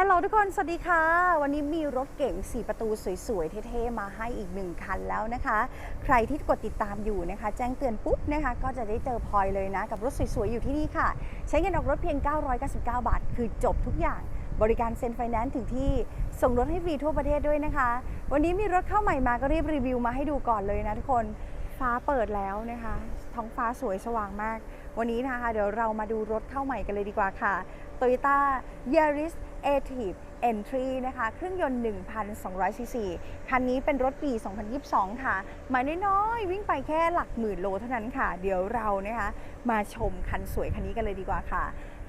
ฮลโหลทุกคนสวัสดีค่ะ วันนี้มีรถเก๋ง4 ประตูสวย ๆ เท่ๆ มาให้อีกหนึ่งคันแล้วนะคะ ใครที่กดติดตามอยู่นะคะ แจ้งเตือนปุ๊บนะคะ ก็จะได้เจอพลอยเลยนะ กับรถสวย ๆ อยู่ที่นี่ค่ะ ใช้เงินออกรถเพียง 999 บาท คือจบทุกอย่างบริการเซ็นไฟแนนซ์ถึงที่ส่งรถให้ฟรีทั่วประเทศด้วยนะคะ วันนี้มีรถเข้าใหม่มาก็รีบรีวิวมาให้ดูก่อนเลยนะทุกคน ฟ้าเปิดแล้วนะคะ ท้องฟ้าสวยสว่างมาก วันนี้นะคะ เดี๋ยวเรามาดูรถเข้าใหม่กันเลยดีกว่าค่ะ Toyota Yaris Active Entry นะคะ เครื่องยนต์ 1,200ซีซีคันนี้เป็นรถปี 2022 ค่ะ หมายน้อยๆ วิ่งไปแค่หลักหมื่นโลเท่านั้นค่ะ เดี๋ยวเรานะคะ มาชมคันสวยคันนี้กันเลยดีกว่าค่ะ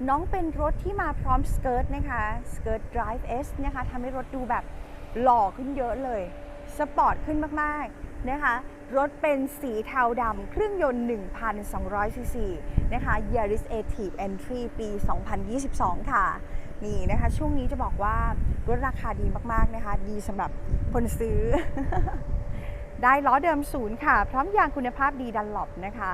น้องเป็นรถที่มาพร้อมสเกิร์ตนะคะสเกิร์ต Drive S นะคะทำให้รถดูแบบหล่อขึ้นเยอะเลย สปอร์ตขึ้นมากๆ นะคะรถเป็นสีเทาดำเครื่องยนต์ 1,200 ซีซีนะคะ Yaris Active Entry ปี 2022 ค่ะ นี่นะคะ ช่วงนี้จะบอกว่ารถราคาดีมาก ๆ นะคะ ดีสำหรับคนซื้อ ได้ล้อเดิมศูนย์ค่ะ พร้อมยางคุณภาพดีดันหลบนะคะ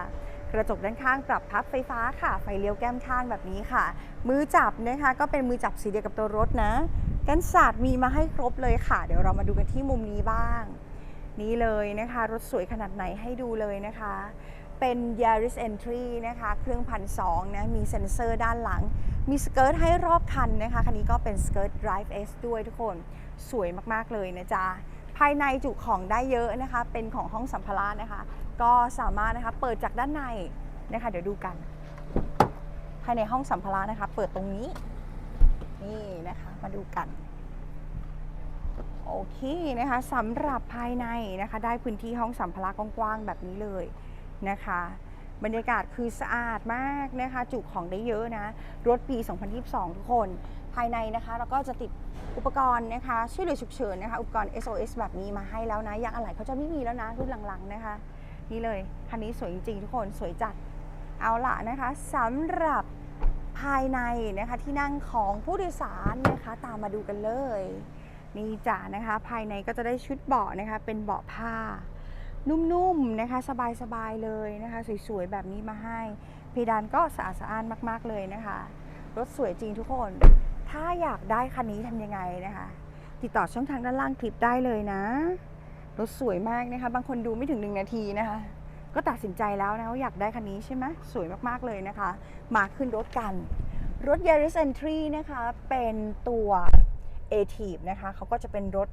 กระจกด้านข้างปรับพับไฟฟ้าค่ะ ไฟเลี้ยวแก้มข้างแบบนี้ค่ะ มือจับนะคะ ก็เป็นมือจับสีเดียวกับตัวรถนะ กันศาสตร์มีมาให้ครบเลยค่ะ เดี๋ยวเรามาดูกันที่มุมนี้บ้าง นี่เลยนะคะ รถสวยขนาดไหนให้ดูเลยนะคะ เป็น Yaris Entry นะคะ เครื่องพันสองนะ มีเซ็นเซอร์ด้านหลัง มีสเกิร์ตให้รอบคันนะคะ คันนี้ก็เป็นสเกิร์ต Drive S ด้วยทุกคน สวยมากๆเลยนะจ๊ะ ภายในจุของได้เยอะนะคะ เป็นของห้องสัมภาระนะคะ ก็สามารถนะคะ เปิดจากด้านในนะคะ เดี๋ยวดูกัน ภายในห้องสัมภาระนะคะ เปิดตรงนี้ นี่นะคะ มาดูกัน โอเคนะคะสำหรับภายในนะคะ ได้พื้นที่ห้องสัมภาระกว้างๆแบบนี้เลยนะคะ บรรยากาศคือสะอาดมากนะคะ จุของได้เยอะนะ รถปี 2022 ทุกคน ภายในนะคะเราก็จะติดอุปกรณ์นะคะ ช่วยเหลือฉุกเฉินนะคะ อุปกรณ์ SOS แบบนี้มาให้แล้วนะยางอะไหล่เขาจะไม่มีแล้วนะ รุ่นหลังๆนะคะ นี่เลยคันนี้สวยจริงๆทุกคนสวยจัดเอาละนะคะสำหรับภายในนะคะที่นั่งของผู้โดยสารนะคะ ตามมาดูกันเลย นี่จ้ะนะคะ ภายในก็จะได้ชุดเบาะนะคะ เป็นเบาะผ้า นุ่มๆนะคะ สบายๆเลยนะคะ สวยๆแบบนี้มาให้ เพดานก็สะอาดสะอ้านมาก ๆเลยนะคะ รถสวยจริงทุกคน ถ้าอยากได้คันนี้ทำยังไงนะคะ ติดต่อช่องทางด้านล่างคลิปได้เลยนะ รถสวยมากนะคะ บางคนดูไม่ถึงหนึ่งนาทีนะคะ ก็ตัดสินใจแล้วนะว่าอยากได้คันนี้ใช่ไหมสวยมากๆเลยนะคะ มาขึ้นรถกันรถ Yaris Entry นะคะ เป็นตัว a t i v นะคะเขาก็จะเป็นรถ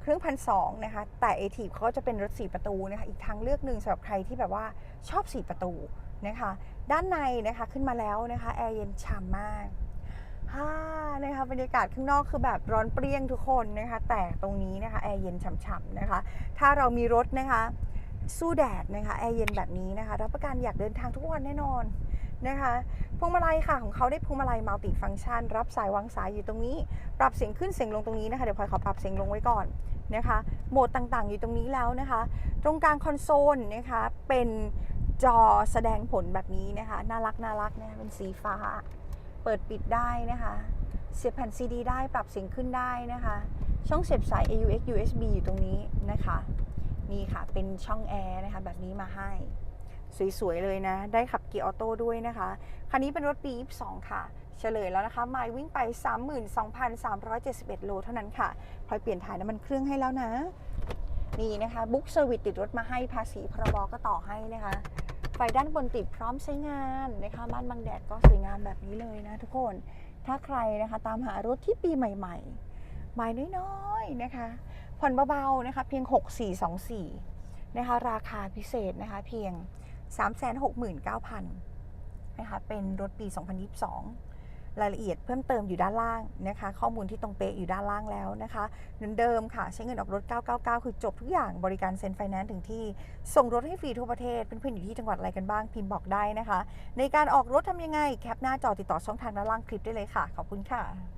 เครื่องพันสองนะคะ แต่ a t i v เขาก็จะเป็นรถ4ประตูนะคะ อีกทางเลือกหนึ่งสำหรับใครที่แบบว่าชอบ4ประตูนะคะ ด้านในนะคะขึ้นมาแล้วนะคะแอร์เย็นฉ่ำมากฮ่านะคะบรรยากาศข้างนอกคือแบบร้อนเปรี้ยงทุกคนนะคะ แต่ตรงนี้นะคะแอร์เย็นฉ่ำๆนะคะ ถ้าเรามีรถนะคะ สู้แดดนะคะแอร์เย็นแบบนี้นะคะ รับประกันอยากเดินทางทุกวันแน่นอน นะคะพวงมาลัยค่ะของเขาได้พวงมาลัยมัลติฟังก์ชัน รับสายวางสายอยู่ตรงนี้ ปรับเสียงขึ้นเสียงลงตรงนี้นะคะ เดี๋ยวพลอยขอปรับเสียงลงไว้ก่อนนะคะโหมดต่างๆ อยู่ตรงนี้แล้วนะคะ ตรงกลางคอนโซลนะคะเป็นจอแสดงผลแบบนี้นะคะ น่ารักน่ารักนะะเป็นสีฟ้า เปิดปิดได้นะคะ เสียบแผ่นซีดีได้ปรับเสียงขึ้นได้นะคะ ช่องเสียบสาย AUX USB อยู่ตรงนี้นะคะ นี่ค่ะเป็นช่องแอร์นะคะแบบนี้มาให้ สวยๆเลยนะ ได้ขับเกียร์ออโต้ด้วยนะคะ คันนี้เป็นรถปี 22 ค่ะ เฉลยแล้วนะคะไมล์วิ่งไป 32,371 โลเท่านั้นค่ะพลอยเปลี่ยนถ่ายน้ำมันเครื่องให้แล้วนะ นี่นะคะบุ๊กเซอร์วิสติดรถมาให้ภาษีพรบก็ต่อให้นะคะ ไฟด้านบนติดพร้อมใช้งานนะคะม่านบังแดดก็สวยงามแบบนี้เลยนะทุกคน ถ้าใครนะคะตามหารถที่ปีใหม่ๆใหม่น้อยๆนะคะ ผ่อนเบาๆนะคะเพียง 6424นะคะราคาพิเศษนะคะเพียง 369,000นะคะเป็นรถปี 2022 รายละเอียดเพิ่มเติมอยู่ด้านล่างนะคะ ข้อมูลที่ตรงเป๊ะอยู่ด้านล่างแล้วนะคะเหมือนเดิมค่ะ ใช้เงินออกรถ 999 คือจบทุกอย่างบริการเซ็นไฟแนนซ์ถึงที่ ส่งรถให้ฟรีทั่วประเทศ เพื่อนๆอยู่ที่จังหวัดอะไรกันบ้าง พิมพ์บอกได้นะคะ ในการออกรถทำยังไง แคปหน้าจอติดต่อช่องทางด้านล่างคลิปได้เลยค่ะ ขอบคุณค่ะ